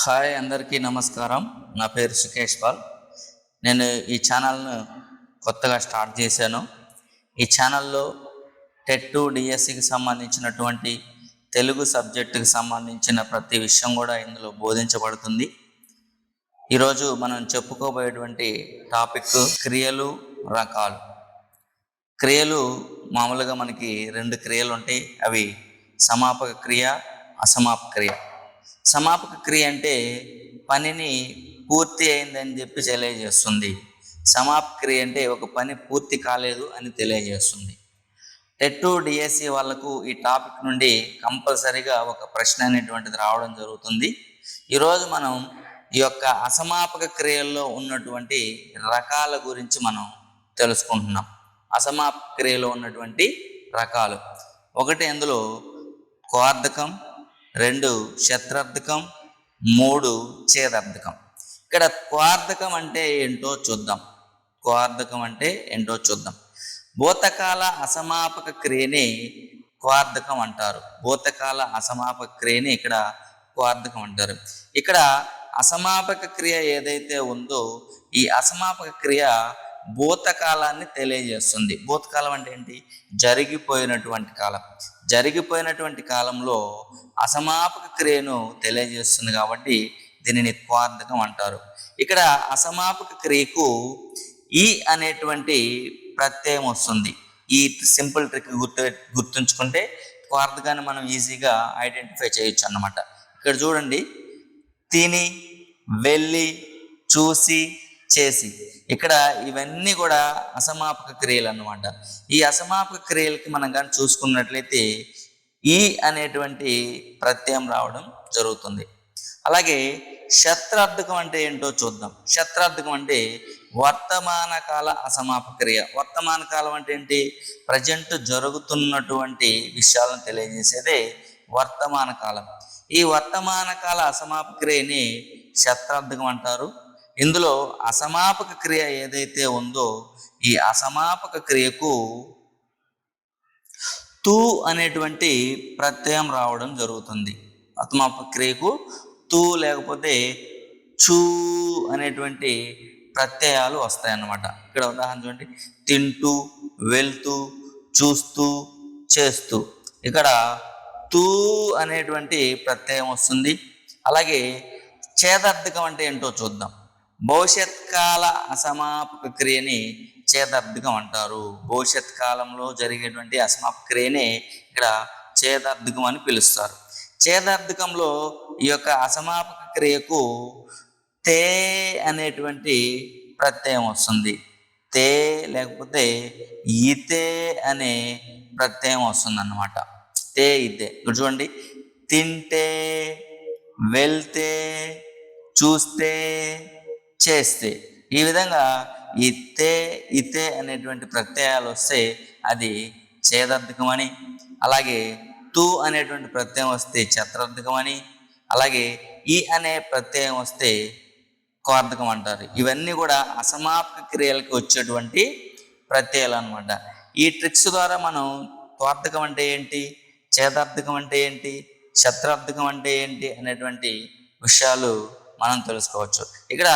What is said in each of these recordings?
Hi అందరికీ నమస్కారం. నా పేరు సుకేష్ పాల్. నేను ఈ ఛానల్ను కొత్తగా స్టార్ట్ చేశాను. ఈ ఛానల్లో టెట్ డిఎస్సికి సంబంధించినటువంటి తెలుగు సబ్జెక్టుకి సంబంధించిన ప్రతి విషయం కూడా ఇందులో బోధించబడుతుంది. ఈరోజు మనం చెప్పుకోబోయేటువంటి టాపిక్ క్రియలు రకాలు. క్రియలు మామూలుగా మనకి రెండు క్రియలు ఉంటాయి. అవి సమాపక క్రియ అసమాపక క్రియ. సమాపక క్రియ అంటే పనిని పూర్తి అయిందని చెప్పి తెలియజేస్తుంది. సమాపక క్రియ అంటే ఒక పని పూర్తి కాలేదు అని తెలియజేస్తుంది. టెట్టు డిఎస్సి వాళ్ళకు ఈ టాపిక్ నుండి కంపల్సరిగా ఒక ప్రశ్న అనేటువంటిది రావడం జరుగుతుంది. ఈరోజు మనం ఈ యొక్క అసమాపక క్రియల్లో ఉన్నటువంటి రకాల గురించి మనం తెలుసుకుంటున్నాం. అసమాపక క్రియలో ఉన్నటువంటి రకాలు. ఒకటి అందులో కోర్ధకం రెండు శత్రార్థకం మూడు ఛేదార్థకం. ఇక్కడ క్వార్థకం అంటే ఏంటో చూద్దాం. క్వార్థకం అంటే ఏంటో చూద్దాం. భూతకాల అసమాపక క్రియని క్వార్థకం అంటారు. భూతకాల అసమాపక క్రియని ఇక్కడ క్వార్థకం అంటారు. ఇక్కడ అసమాపక క్రియ ఏదైతే ఉందో ఈ అసమాపక క్రియ భూతకాలాన్ని తెలియజేస్తుంది. భూతకాలం అంటే ఏంటి? జరిగిపోయినటువంటి కాలం. జరిగిపోయినటువంటి కాలంలో అసమాపక క్రియను తెలియజేస్తుంది కాబట్టి దీనిని క్వార్థకం అంటారు. ఇక్కడ అసమాపక క్రియకు ఈ అనేటువంటి ప్రత్యయం వస్తుంది. ఈ సింపుల్ ట్రిక్ గుర్తు గుర్తుంచుకుంటే క్వార్థకాన్ని మనం ఈజీగా ఐడెంటిఫై చేయొచ్చు అన్నమాట. ఇక్కడ చూడండి. తిని వెళ్ళి చూసి చేసి ఇక్కడ ఇవన్నీ కూడా అసమాపక క్రియలు అన్నమాట ఈ అసమాపక క్రియలకి మనం కానీ చూసుకున్నట్లయితే ఈ అనేటువంటి ప్రత్యయం రావడం జరుగుతుంది. అలాగే శత్రార్థకం అంటే ఏంటో చూద్దాం. శత్రార్థకం అంటే వర్తమాన కాల అసమాపక క్రియ. వర్తమాన కాలం అంటే ఏంటి? ప్రజెంట్ జరుగుతున్నటువంటి విషయాలను తెలియజేసేదే వర్తమాన కాలం. ఈ వర్తమాన కాల అసమాపక్రియని శత్రార్థకం అంటారు. ఇందులో అసమాపక క్రియ ఏదైతే ఉందో ఈ అసమాపక క్రియకు తూ అనేటువంటి ప్రత్యయం రావడం జరుగుతుంది. అసమాపక క్రియకు తూ లేకపోతే చూ అనేటువంటి ప్రత్యయాలు వస్తాయన్నమాట. ఇక్కడ ఉదాహరణ చూడండి. తింటూ వెళ్తూ చూస్తూ చేస్తూ. ఇక్కడ తూ అనేటువంటి ప్రత్యయం వస్తుంది. అలాగే చేదార్థకం అంటే ఏంటో చూద్దాం. భవిష్యత్ కాల అసమాపక క్రియని చేదార్థకం అంటారు. భవిష్యత్ కాలంలో జరిగేటువంటి అసమాపక క్రియనే ఇక్కడ చేదార్థకం అని పిలుస్తారు. చేదార్థకంలో ఈ యొక్క అసమాపక క్రియకు తే అనేటువంటి ప్రత్యయం వస్తుంది. తే లేకపోతే ఇతే అనే ప్రత్యయం వస్తుంది అన్నమాట తే ఇతే. చూడండి. తింటే వెళ్తే చూస్తే చేస్తే ఈ విధంగా ఇతే ఇతే అనేటువంటి ప్రత్యయాలు వస్తే అది చేదార్థకమని అని అలాగే తు అనేటువంటి ప్రత్యయం వస్తే చత్రార్థకమని అలాగే ఈ అనే ప్రత్యయం వస్తే కోర్థకం అంటారు ఇవన్నీ కూడా అసమాప్త క్రియలకు వచ్చేటువంటి ప్రత్యయాలు అనమాట ఈ ట్రిక్స్ ద్వారా మనం కోర్థకం అంటే ఏంటి చేతార్థకం అంటే ఏంటి శత్రార్థకం అంటే ఏంటి అనేటువంటి విషయాలు మనం తెలుసుకోవచ్చు. ఇక్కడ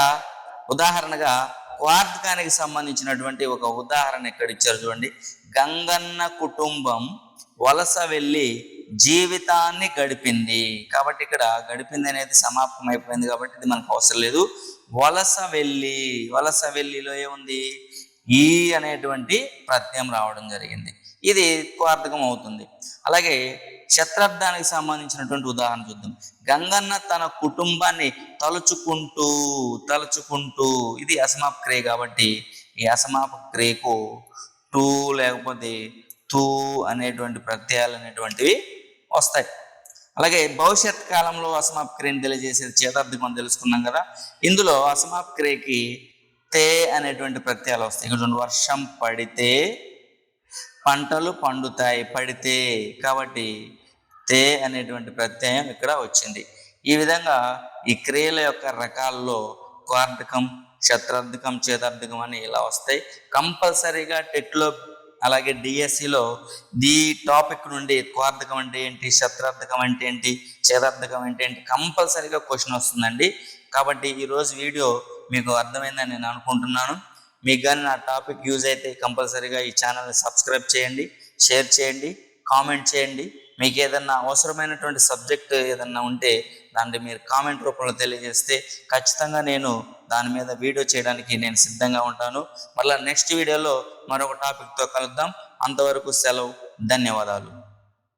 ఉదాహరణగా క్వార్థకానికి సంబంధించినటువంటి ఒక ఉదాహరణ ఇక్కడ ఇచ్చారు చూడండి. గంగన్న కుటుంబం వలస వెళ్ళి జీవితాన్ని గడిపింది. కాబట్టి ఇక్కడ గడిపింది అనేది సమాప్తం అయిపోయింది కాబట్టి ఇది మనకు అవసరం లేదు. వలస వెళ్ళి వలస వెళ్ళిలో ఏముంది? ఈ అనేటువంటి ప్రత్యయం రావడం జరిగింది. ఇది క్వార్థకం అవుతుంది. అలాగే శత్రార్థానికి సంబంధించినటువంటి ఉదాహరణ చూద్దాం. గంగన్న తన కుటుంబాన్ని తలుచుకుంటూ తలుచుకుంటూ ఇది అసమాప క్రియ కాబట్టి ఈ అసమాప క్రియకు టూ లేకపోతే తూ అనేటువంటి ప్రత్యయాలు అనేటువంటివి వస్తాయి. అలాగే భవిష్యత్ కాలంలో అసమాప క్రియను తెలియజేసేది చేతార్థకం అని తెలుసుకున్నాం కదా. ఇందులో అసమాప క్రియకి తే అనేటువంటి ప్రత్యయాలు వస్తాయి. ఇక్కడ వర్షం పడితే పంటలు పండుతాయి పడితే కాబట్టి తే అనేటువంటి ప్రత్యయం ఇక్కడ వచ్చింది. ఈ విధంగా ఈ క్రియల యొక్క రకాల్లో క్వార్థకం శత్రార్థకం చేతార్థకం అని ఇలా వస్తాయి. కంపల్సరీగా టెట్లో అలాగే డిఎస్సిలో ఈ టాపిక్ నుండి క్వార్థకం అంటే ఏంటి శత్రార్థకం అంటే ఏంటి చేదార్థకం అంటే ఏంటి కంపల్సరీగా క్వశ్చన్ వస్తుందండి. కాబట్టి ఈరోజు వీడియో మీకు అర్థమైందని నేను అనుకుంటున్నాను. మీకు కానీ నా టాపిక్ యూజ్ అయితే కంపల్సరీగా ఈ ఛానల్ని సబ్స్క్రైబ్ చేయండి షేర్ చేయండి కామెంట్ చేయండి. మీకు ఏదన్నా అవసరమైనటువంటి సబ్జెక్ట్ ఏదన్నా ఉంటే దాన్ని మీరు కామెంట్ రూపంలో తెలియజేస్తే ఖచ్చితంగా నేను దాని మీద వీడియో చేయడానికి నేను సిద్ధంగా ఉంటాను. మళ్ళీ నెక్స్ట్ వీడియోలో మరొక టాపిక్తో కలుద్దాం. అంతవరకు సెలవు ధన్యవాదాలు.